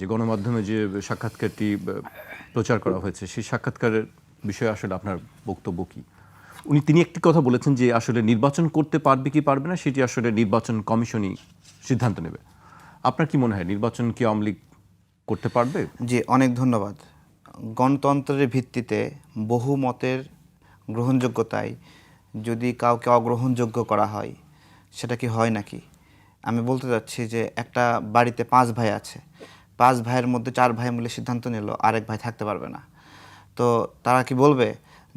যে গণমাধ্যমে যে সাক্ষাৎকারটি প্রচার করা হয়েছে, সেই সাক্ষাৎকারের বিষয়ে আসলে আপনার বক্তব্য কি? উনি, তিনি একটি কথা বলেছেন যে আসলে নির্বাচন করতে পারবে কি পারবে না, সেটি আসলে নির্বাচন কমিশনই সিদ্ধান্ত নেবে। আপনার কি মনে হয়, নির্বাচন কি আওয়ামী লীগ করতে পারবে? জি, অনেক ধন্যবাদ। গণতন্ত্রের ভিত্তিতে বহু মতের গ্রহণযোগ্যতায় যদি কাউকে অগ্রহণযোগ্য করা হয়, সেটা কি হয় নাকি? আমি বলতে চাচ্ছি যে একটা বাড়িতে পাঁচ ভাই আছে পাঁচ ভাইয়ের মধ্যে চার ভাই মিলে সিদ্ধান্ত নিল, আরেক ভাই থাকতে পারবে না। তো তারা কি বলবে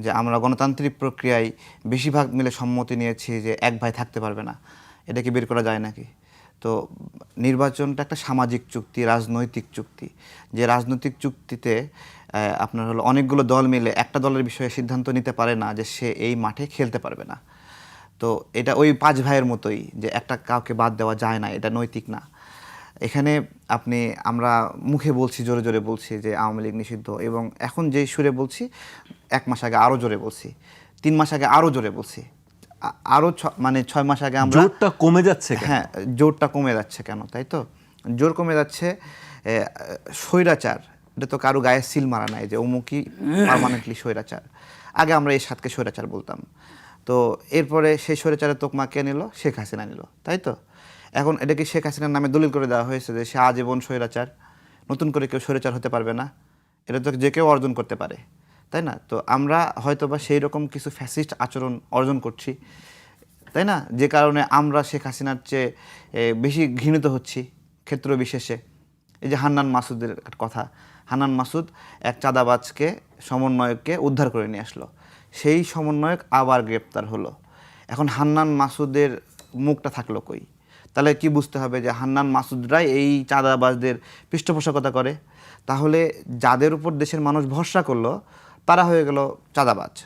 যে, আমরা গণতান্ত্রিক প্রক্রিয়ায় বেশিরভাগ মিলে সম্মতি নিয়েছি যে, এক ভাই থাকতে পারবে না এটা কি বের করা যায় নাকি? তো নির্বাচনটা একটা সামাজিক চুক্তি, রাজনৈতিক চুক্তি। যে রাজনৈতিক চুক্তিতে আপনার হলো অনেকগুলো দল মিলে একটা দলের বিষয়ে সিদ্ধান্ত নিতে পারে না যে, সে এই মাঠে খেলতে পারবে না। তো এটা ওই পাঁচ ভাইয়ের মতোই যে, একটা কাউকে বাদ দেওয়া যায় না, এটা নৈতিক না। এখানে আপনি আমরা মুখে বলছি জোরে জোরে বলছি যে আওয়ামী লীগ নিষিদ্ধ এবং এখন যেই সুরে বলছি এক মাস আগে আরও জোরে বলছি তিন মাস আগে আরও জোরে বলছি। আরও ছ- মানে ছয় মাস আগে আমরা জোরটা কমে যাচ্ছে হ্যাঁ জোরটা কমে যাচ্ছে কেন তাই তো? জোর কমে যাচ্ছে স্বৈরাচার এটা তো কারও গায়ে সিল মারা নাই যে অমুকই পারমানেন্টলি স্বৈরাচার। আগে আমরা এই সাতকে স্বৈরাচার বলতাম। তো এরপরে সেই স্বৈরাচারের তোকমা কে নিল? শেখ হাসিনা নিল তাই তো? এখন এটাকে শেখ হাসিনার নামে দলিল করে দেওয়া হয়েছে যে সে আজীবন স্বৈরাচার। নতুন করে কেউ স্বৈরাচার হতে পারবে না। এটা তো যে কেউ অর্জন করতে পারে, তাই না? তো আমরা হয়তো বা সেই রকম কিছু ফ্যাসিস্ট আচরণ অর্জন করছি, তাই না? যে কারণে আমরা শেখ হাসিনার চেয়ে বেশি ঘৃণিত হচ্ছি ক্ষেত্র বিশেষে। এই যে হান্নান মাসুদের কথা, হান্নান মাসুদ এক চাঁদাবাজকে, সমন্বয়ককে উদ্ধার করে নিয়ে আসলো। সেই সমন্বয়ক আবার গ্রেপ্তার হলো। এখন হান্নান মাসুদের মুখটা থাকল কই? তাহলে কি বুঝতে হবে যে হান্নান মাসুদরাই এই চাঁদাবাজদের পৃষ্ঠপোষকতা করে? তাহলে যাদের উপর দেশের মানুষ ভরসা করল, তারা হয়ে গেল চাঁদাবাজ।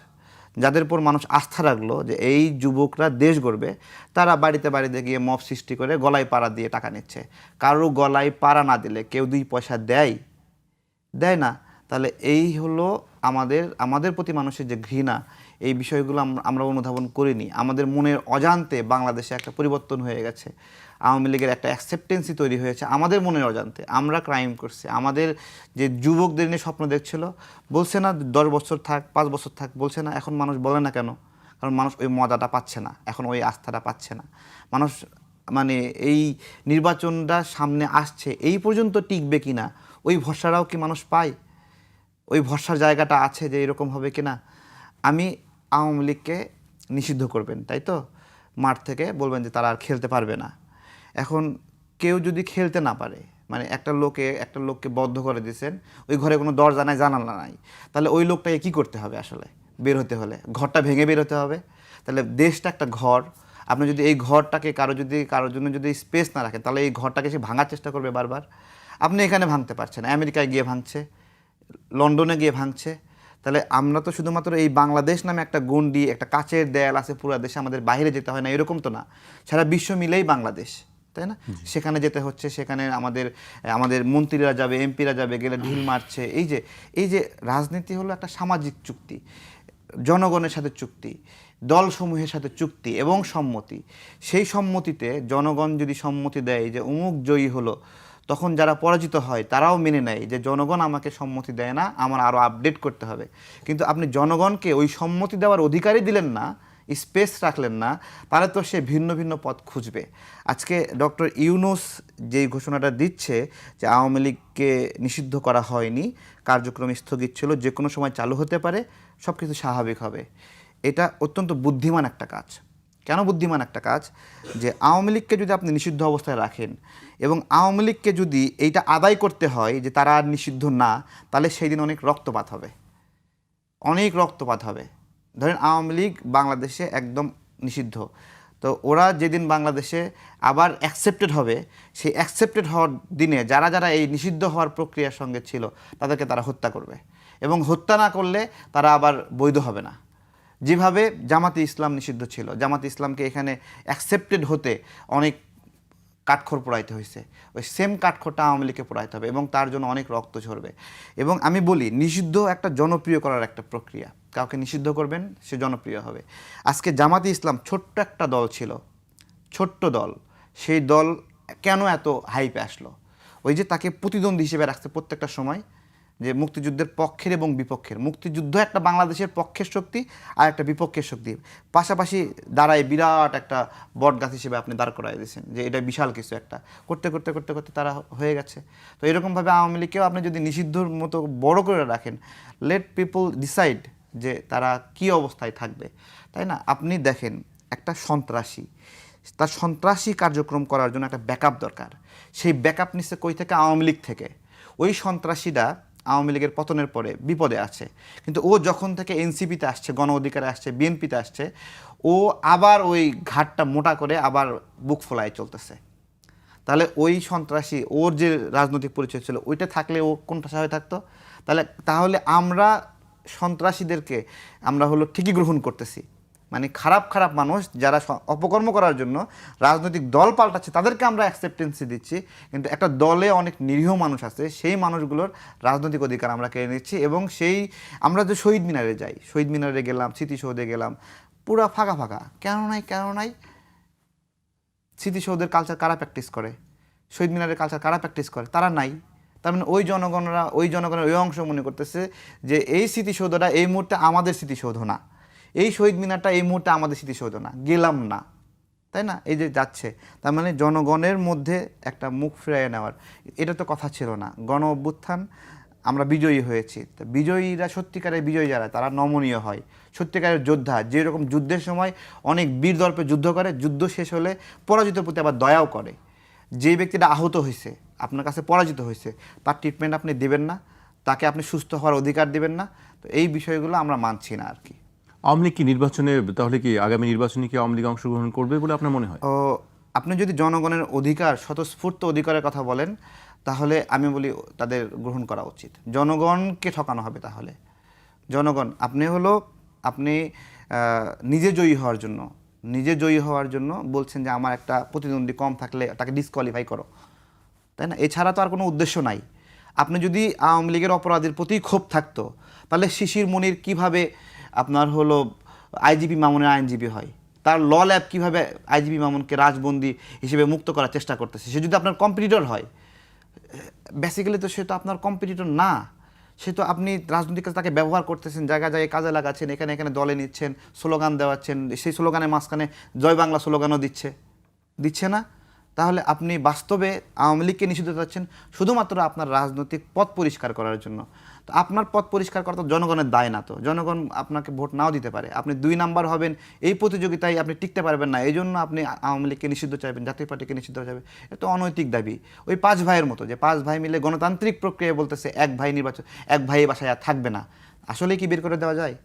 যাদের উপর মানুষ আস্থা রাখল যে এই যুবকরা দেশ গড়বে, তারা বাড়িতে বাড়িতে গিয়ে মব সৃষ্টি করে গলায় পাড়া দিয়ে টাকা নিচ্ছে। কারও গলায় পাড়া না দিলে কেউ দুই পয়সা দেয়? দেয় না। তাহলে এই হলো আমাদের আমাদের প্রতি মানুষের যে ঘৃণা এই বিষয়গুলো আমরা অনুধাবন করিনি। আমাদের মনের অজান্তে বাংলাদেশে একটা পরিবর্তন হয়ে গেছে। আওয়ামী লীগের একটা অ্যাকসেপ্টেন্সি তৈরি হয়েছে আমাদের মনের অজান্তে। আমরা ক্রাইম করছি। আমাদের যে যুবকদের নিয়ে স্বপ্ন দেখছিল, বলছে না দশ বছর থাক, পাঁচ বছর থাক, বলছে না, এখন মানুষ বলে না কেন? কারণ মানুষ ওই মজাটা পাচ্ছে না। এখন ওই আস্থাটা পাচ্ছে না। মানুষ মানে এই নির্বাচনটা সামনে আসছে, এই পর্যন্ত টিকবে কি না ওই ভরসাটাও কি মানুষ পায়? ওই ভরসার জায়গাটা আছে যে এরকম হবে কি না আমি আওয়ামী লীগকে নিষিদ্ধ করবেন, তাই তো? মাঠ থেকে বলবেন যে তারা আর খেলতে পারবে না। এখন কেউ যদি খেলতে না পারে মানে একটা লোকে, একটা লোককে বদ্ধ করে দিয়েছেন, ওই ঘরে কোনো দরজা নাই, জানালা নাই, তাহলে ওই লোকটাকে কি করতে হবে আসলে? বের হতে হলে? ঘরটা ভেঙে বের হতে হবে? তাহলে দেশটা একটা ঘর, আপনি যদি এই ঘরটাকে কারও যদি, কারোর জন্য যদি স্পেস না রাখেন, তাহলে এই ঘরটাকে সে ভাঙার চেষ্টা করবে বারবার। আপনি এখানে ভাঙতে পারছেন। আমেরিকায় গিয়ে ভাঙছে, লন্ডনে গিয়ে ভাঙছে তাহলে আমরা তো শুধুমাত্র এই বাংলাদেশ নামে একটা গন্ডি একটা কাচের দেয়াল আছে পুরো দেশে আমাদের বাইরে যেতে হয় না এরকম তো না। সারা বিশ্ব মিলেই বাংলাদেশ তাই না? সেখানে যেতে হচ্ছে সেখানে আমাদের আমাদের মন্ত্রীরা যাবে এমপিরা যাবে গেলে ঢিল মারছে। এই যে এই যে রাজনীতি হলো একটা সামাজিক চুক্তি জনগণের সাথে চুক্তি দলসমূহের সাথে চুক্তি এবং সম্মতি। সেই সম্মতিতে জনগণ যদি সম্মতি দেয় যে অমুক জয়ী হলো তখন যারা পরাজিত হয়, তারাও মেনে নেয় যে জনগণ আমাকে সম্মতি দেয় না, আমার আরও আপডেট করতে হবে। কিন্তু আপনি জনগণকে ওই সম্মতি দেওয়ার অধিকারই দিলেন না স্পেস রাখলেন না, তাহলে তো সে ভিন্ন ভিন্ন পথ খুঁজবে। আজকে ডক্টর ইউনুস যেই ঘোষণাটা দিচ্ছে যে আওয়ামী লীগকে নিষিদ্ধ করা হয়নি, কার্যক্রম স্থগিত ছিল যে কোনো সময় চালু হতে পারে সব কিছু স্বাভাবিক হবে। এটা অত্যন্ত বুদ্ধিমান একটা কাজ। কেন বুদ্ধিমান একটা কাজ? যে আওয়ামী লীগকে যদি আপনি নিষিদ্ধ অবস্থায় রাখেন এবং আওয়ামী লীগকে যদি এইটা আদায় করতে হয় যে তারা আর নিষিদ্ধ না, তাহলে সেই দিন অনেক রক্তপাত হবে। অনেক রক্তপাত হবে। ধরেন আওয়ামী লীগ বাংলাদেশে একদম নিষিদ্ধ। তো ওরা যেদিন বাংলাদেশে আবার অ্যাকসেপ্টেড হবে, সেই অ্যাকসেপ্টেড হওয়ার দিনে যারা যারা এই নিষিদ্ধ হওয়ার প্রক্রিয়ার সঙ্গে ছিল, তাদেরকে তারা হত্যা করবে। এবং হত্যা না করলে তারা আবার বৈধ হবে না। যেভাবে জামাতে ইসলাম নিষিদ্ধ ছিল, জামাতে ইসলামকে এখানে অ্যাকসেপ্টেড হতে অনেক কাঠখড় পোড়াইতে হয়েছে। ওই সেম কাঠখড়টা আওয়ামী লীগকে পোড়াইতে হবে এবং তার জন্য অনেক রক্ত ঝরবে। এবং আমি বলি, নিষিদ্ধ একটা জনপ্রিয় করার একটা প্রক্রিয়া। কাউকে নিষিদ্ধ করবেন, সে জনপ্রিয় হবে। আজকে জামাতে ইসলাম ছোট্ট একটা দল ছিল, ছোট্ট দল। সেই দল কেন এত হাইপে আসলো? ওই যে তাকে প্রতিদ্বন্দ্বী হিসেবে রাখছে প্রত্যেকটা সময়। যে মুক্তিযুদ্ধের পক্ষের এবং বিপক্ষের। মুক্তিযুদ্ধ একটা বাংলাদেশের পক্ষের শক্তি আর একটা বিপক্ষের শক্তি। পাশাপাশি দাঁড়ায় বিরাট একটা বট গাছ হিসেবে আপনি দাঁড় করাই দিয়েছেন যে এটা বিশাল কিছু একটা। করতে করতে করতে করতে তারা হয়ে গেছে। তো এরকমভাবে আওয়ামী লীগকেও আপনি যদি নিষিদ্ধর মতো বড় করে রাখেন লেট পিপল ডিসাইড যে তারা কি অবস্থায় থাকবে। তাই না? আপনি দেখেন একটা সন্ত্রাসী। তার সন্ত্রাসী কার্যক্রম করার জন্য একটা ব্যাকআপ দরকার। সেই ব্যাকআপ নিচ্ছে কই থেকে? আওয়ামী লীগ থেকে। ওই সন্ত্রাসীরা আওয়ামী লীগের পতনের পরে বিপদে আছে। কিন্তু ও যখন থেকে এনসিপিতে আসছে, গণ অধিকারে আসছে, বিএনপিতে আসছে, ও আবার ওই ঘাটটা মোটা করে আবার বুক ফোলায় চলতেছে। তাহলে ওই সন্ত্রাসী, ওর যে রাজনৈতিক পরিচয় ছিল, ওইটা থাকলে ও কোনটা হয়ে থাকতো? তাহলে তাহলে আমরা সন্ত্রাসীদেরকে আমরা হলো ঠিকই গ্রহণ করতেছি। মানে খারাপ খারাপ মানুষ যারা অপকর্ম করার জন্য রাজনৈতিক দল পাল্টাচ্ছে, তাদেরকে আমরা অ্যাকসেপ্টেন্সি দিচ্ছি। কিন্তু একটা দলে অনেক নিরীহ মানুষ আছে, সেই মানুষগুলোর রাজনৈতিক অধিকার আমরা কেড়ে নিচ্ছি এবং সেই, আমরা যে শহীদ মিনারে যাই, শহীদ মিনারে গেলাম, স্মৃতিসৌধে গেলাম, পুরা ফাঁকা ফাঁকা। কেন নাই কেন নাই? স্মৃতিসৌধের কালচার কারা প্র্যাকটিস করে? শহীদ মিনারের কালচার কারা প্র্যাকটিস করে? তারা নাই। তার মানে ওই জনগণরা, ওই জনগণের ওই অংশ মনে করতেছে যে এই স্মৃতিসৌধটা এই মুহূর্তে আমাদের স্মৃতিসৌধ না। এই শহীদ মিনারটা এই মুহূর্তে আমাদের স্মৃতিসৌধ না, গেলাম না। তাই না? এই যে যাচ্ছে, তার মানে জনগণের মধ্যে একটা মুখ ফিরিয়ে নেওয়ার। এটা তো কথা ছিল না। গণ অভ্যুত্থান, আমরা বিজয়ী হয়েছি। তো বিজয়ীরা সত্যিকারের বিজয়ী যারা, তারা নমনীয় হয়। সত্যিকারের যোদ্ধা, যেরকম যুদ্ধের সময় অনেক বীর দর্পে যুদ্ধ করে, যুদ্ধ শেষ হলে পরাজিতের প্রতি আবার দয়াও করে। যে ব্যক্তিটা আহত হয়েছে, আপনার কাছে পরাজিত হয়েছে, তার ট্রিটমেন্ট আপনি দেবেন না, তাকে আপনি সুস্থ হওয়ার অধিকার দেবেন না। তো এই বিষয়গুলো আমরা মানছি না আর কি। আওয়ামী লীগ কি নির্বাচনে, তাহলে কি আগামী নির্বাচনে কি আওয়ামী লীগ অংশগ্রহণ করবে বলে আপনার মনে হয়? আপনি যদি জনগণের অধিকার, স্বতঃস্ফূর্ত অধিকারের কথা বলেন, তাহলে আমি বলি তাদের গ্রহণ করা উচিত। জনগণকে ঠকানো হবে তাহলে। জনগণ, আপনি হলো, আপনি নিজে জয়ী হওয়ার জন্য, নিজে জয়ী হওয়ার জন্য বলছেন যে আমার একটা প্রতিদ্বন্দ্বী কম থাকলে তাকে ডিসকোয়ালিফাই করো। তাই না? এছাড়া তো আর কোনো উদ্দেশ্য নাই। আপনি যদি আওয়ামী লীগের অপরাধের প্রতি ক্ষোভ থাকতো, তাহলে শিশির মনির কীভাবে আপনার হলো আইজিপি মামুনের আইনজীবী হয়। তার ল ল্যাব কীভাবে আইজিপি মামুনকে রাজবন্দি হিসেবে মুক্ত করার চেষ্টা করতেছে? সে যদি আপনার কম্পিটিটর হয় বেসিক্যালি তো সে তো আপনার কম্পিটিটর না। সে তো আপনি রাজনৈতিক কাজে তাকে ব্যবহার করতেছেন জায়গায় জায়গায় কাজে লাগাচ্ছেন, এখানে এখানে দলে নিচ্ছেন, স্লোগান দেওয়াচ্ছেন, সেই স্লোগানের মাঝখানে জয় বাংলা স্লোগানও দিচ্ছে। দিচ্ছে না? তাহলে আপনি বাস্তবে আওয়ামী লীগকে নিষিদ্ধ চাচ্ছেন শুধুমাত্র আপনার রাজনৈতিক পথ পরিষ্কার করার জন্য। তো আপনার পথ পরিষ্কার করা তো জনগণের দায় না তো। জনগণ আপনাকে ভোট নাও দিতে পারে। আপনি দুই নাম্বার হবেন, এই প্রতিযোগিতায় আপনি টিকতে পারবেন না। এই জন্য আপনি আওয়ামী লীগকে নিষিদ্ধ চাইবেন, জাতীয় পার্টিকে নিষিদ্ধ চাইবেন। এটা অনৈতিক দাবি। ওই পাঁচ ভাইয়ের মতো যে পাঁচ ভাই মিলে গণতান্ত্রিক প্রক্রিয়া বলতেছে, এক ভাই নির্বাচন, এক ভাই বাসায় আর থাকবে না। আসলে কি বের করে দেওয়া যায়?